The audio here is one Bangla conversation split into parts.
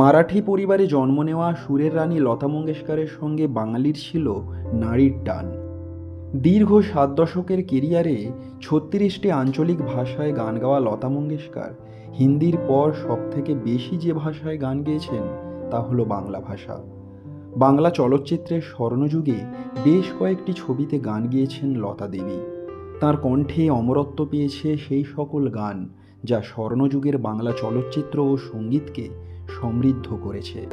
মারাঠি পরিবারে জন্ম নেওয়া সুরের রানী লতা মঙ্গেশকরের সঙ্গে বাঙালির ছিল নারীর টান। দীর্ঘ সাত দশকের কেরিয়ারে ছত্রিশটি আঞ্চলিক ভাষায় গান গাওয়া লতা মঙ্গেশকর, হিন্দির পর সবথেকে বেশি যে ভাষায় গান গেয়েছেন তা হলো বাংলা ভাষা। বাংলা চলচ্চিত্রের স্বর্ণযুগে বেশ কয়েকটি ছবিতে গান গিয়েছেন লতা দেবী। তার কণ্ঠে অমরত্ব পেয়েছে সেই সকল গান যা স্বর্ণযুগের বাংলা চলচ্চিত্র ও সঙ্গীতকে সমৃদ্ধ করেছে।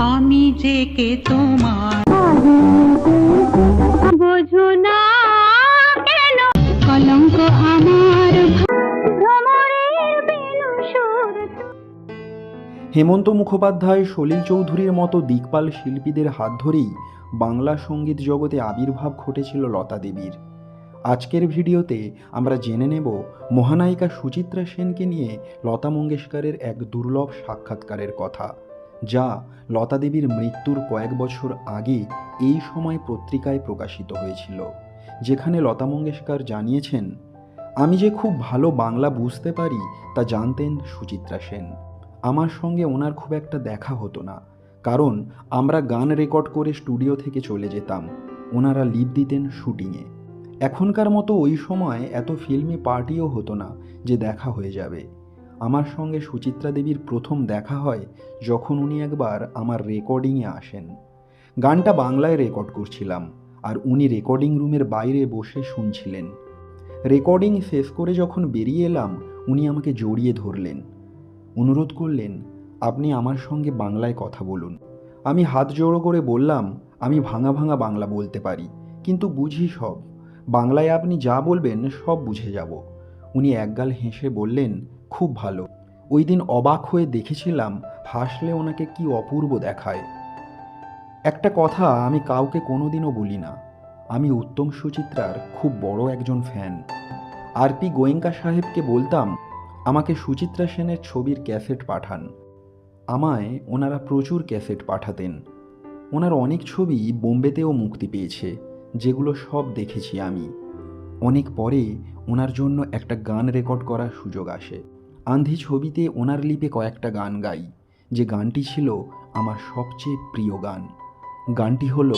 আমি যে কে তোমার বোঝো না কেন? কলঙ্ক আমার ভ্রমরের বেনু সুর। হেমন্ত মুখোপাধ্যায় সলিল চৌধুরীর মতো দিকপাল শিল্পীদের হাত ধরেই বাংলা সংগীত জগতে আবির্ভাব ঘটেছিল লতা দেবীর। আজকের ভিডিওতে আমরা জেনে নেব মহানায়িকা সুচিত্রা সেনকে নিয়ে লতা মঙ্গেশকরের এক দুর্লভ সাক্ষাৎকারের কথা, যা লতা দেবীর মৃত্যুর কয়েক বছর আগে এই সময় পত্রিকায় প্রকাশিত হয়েছিল, যেখানে লতা মঙ্গেশকর জানিয়েছেন, আমি যে খুব ভালো বাংলা বুঝতে পারি তা জানতেন সুচিত্রা সেন। আমার সঙ্গে ওনার খুব একটা দেখা হতো না, কারণ আমরা গান রেকর্ড করে স্টুডিও থেকে চলে যেতাম। ওনারা লিভ দিতেন শুটিংয়ে। এখনকার মতো ওই সময় এত ফিল্মি পার্টিও হতো না যে দেখা হয়ে যাবে। আমার সঙ্গে সুচিত্রা দেবীর প্রথম দেখা হয় যখন উনি একবার আমার রেকর্ডিংয়ে আসেন। গানটা বাংলায় রেকর্ড করছিলাম আর উনি রেকর্ডিং রুমের বাইরে বসে শুনছিলেন। রেকর্ডিং শেষ করে যখন বেরিয়ে এলাম, উনি আমাকে জড়িয়ে ধরলেন। অনুরোধ করলেন, আপনি আমার সঙ্গে বাংলায় কথা বলুন। আমি হাত জোড়ো করে বললাম, আমি ভাঙা ভাঙা বাংলা বলতে পারি, কিন্তু বুঝি সব। বাংলায় আপনি যা বলবেন, সব বুঝে যাব। উনি একগাল হেসে বললেন, খুব ভালো। ওই দিন অবাক হয়ে দেখেছিলাম, হাসলে ওনাকে কি অপূর্ব দেখায়। একটা কথা আমি কাউকে কোনোদিনও বলি না। আমি উত্তম সুচিত্রার খুব বড় একজন ফ্যান। আর পি গোয়েঙ্কা সাহেবকে বলতাম, আমাকে সুচিত্রা সেনের ছবির ক্যাসেট পাঠান। আমায় ওনারা প্রচুর ক্যাসেট পাঠাতেন। ওনার অনেক ছবি বোম্বেতেও মুক্তি পেয়েছে। যেগুলো সব দেখেছি আমি। অনেক পরে ওনার জন্য একটা গান রেকর্ড করার সুযোগ আসে। আন্ধি ছবিতে ওনার লিপে কয়েকটা গান গাই। যে গানটি ছিল আমার সবচেয়ে প্রিয় গান। গানটি হল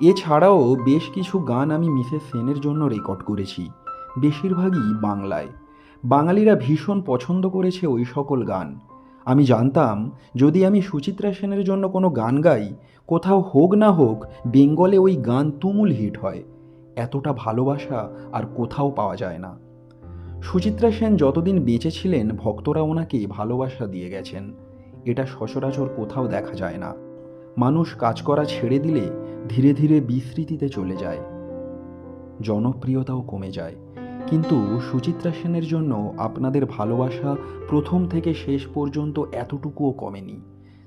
এছাড়াও বেশ কিছু গান আমি মিসেস সেনের জন্য রেকর্ড করেছি। বেশিরভাগই বাংলায়। বাঙালিরা ভীষণ পছন্দ করেছে ওই সকল গান। আমি জানতাম, যদি আমি সুচিত্রা সেনের জন্য কোনো গান গাই, কোথাও হোক না হোক, বেঙ্গলে ওই গান তুমুল হিট হয়। এতটা ভালোবাসা আর কোথাও পাওয়া যায় না। সুচিত্রা সেন যতদিন বেঁচে ছিলেন, ভক্তরা ওনাকে ভালোবাসা দিয়ে গেছেন। এটা সচরাচর কোথাও দেখা যায় না। মানুষ কাজ করা ছেড়ে দিলে ধীরে ধীরে বিস্মৃতিতে চলে যায়। জনপ্রিয়তাও কমে যায়। কিন্তু সুচিত্রা সেনের জন্য আপনাদের ভালোবাসা প্রথম থেকে শেষ পর্যন্ত এতটুকুও কমেনি।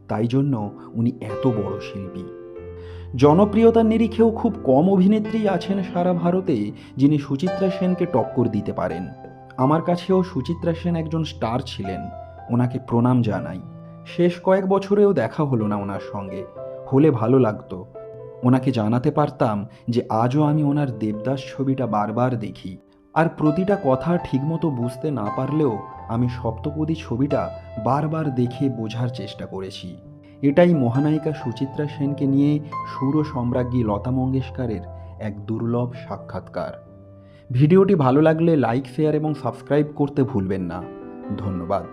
তাই জন্য উনি এত বড় শিল্পী। জনপ্রিয়তার নিরিখেও খুব কম অভিনেত্রী আছেন সারা ভারতে যিনি সুচিত্রা সেনকে টক্কর দিতে পারেন। আমার কাছেও সুচিত্রা সেন একজন স্টার ছিলেন। ওনাকে প্রণাম জানাই। শেষ কয়েক বছরেও দেখা হলো না ওনার সঙ্গে। হলে ভালো লাগতো। ওনাকে জানাতে পারতাম যে আজও আমি ওনার দেবদাস ছবিটা বারবার দেখি। আর প্রতিটা কথা ঠিকমতো বুঝতে না পারলেও আমি সপ্তপদী ছবিটা বারবার দেখে বোঝার চেষ্টা করেছি। এটাই মহানায়িকা সুচিত্রা সেনকে নিয়ে সুর সম্রাজ্ঞী লতা মঙ্গেশকরের এক দুর্লভ সাক্ষাৎকার। ভিডিওটি ভালো লাগলে লাইক, শেয়ার এবং সাবস্ক্রাইব করতে ভুলবেন না। ধন্যবাদ।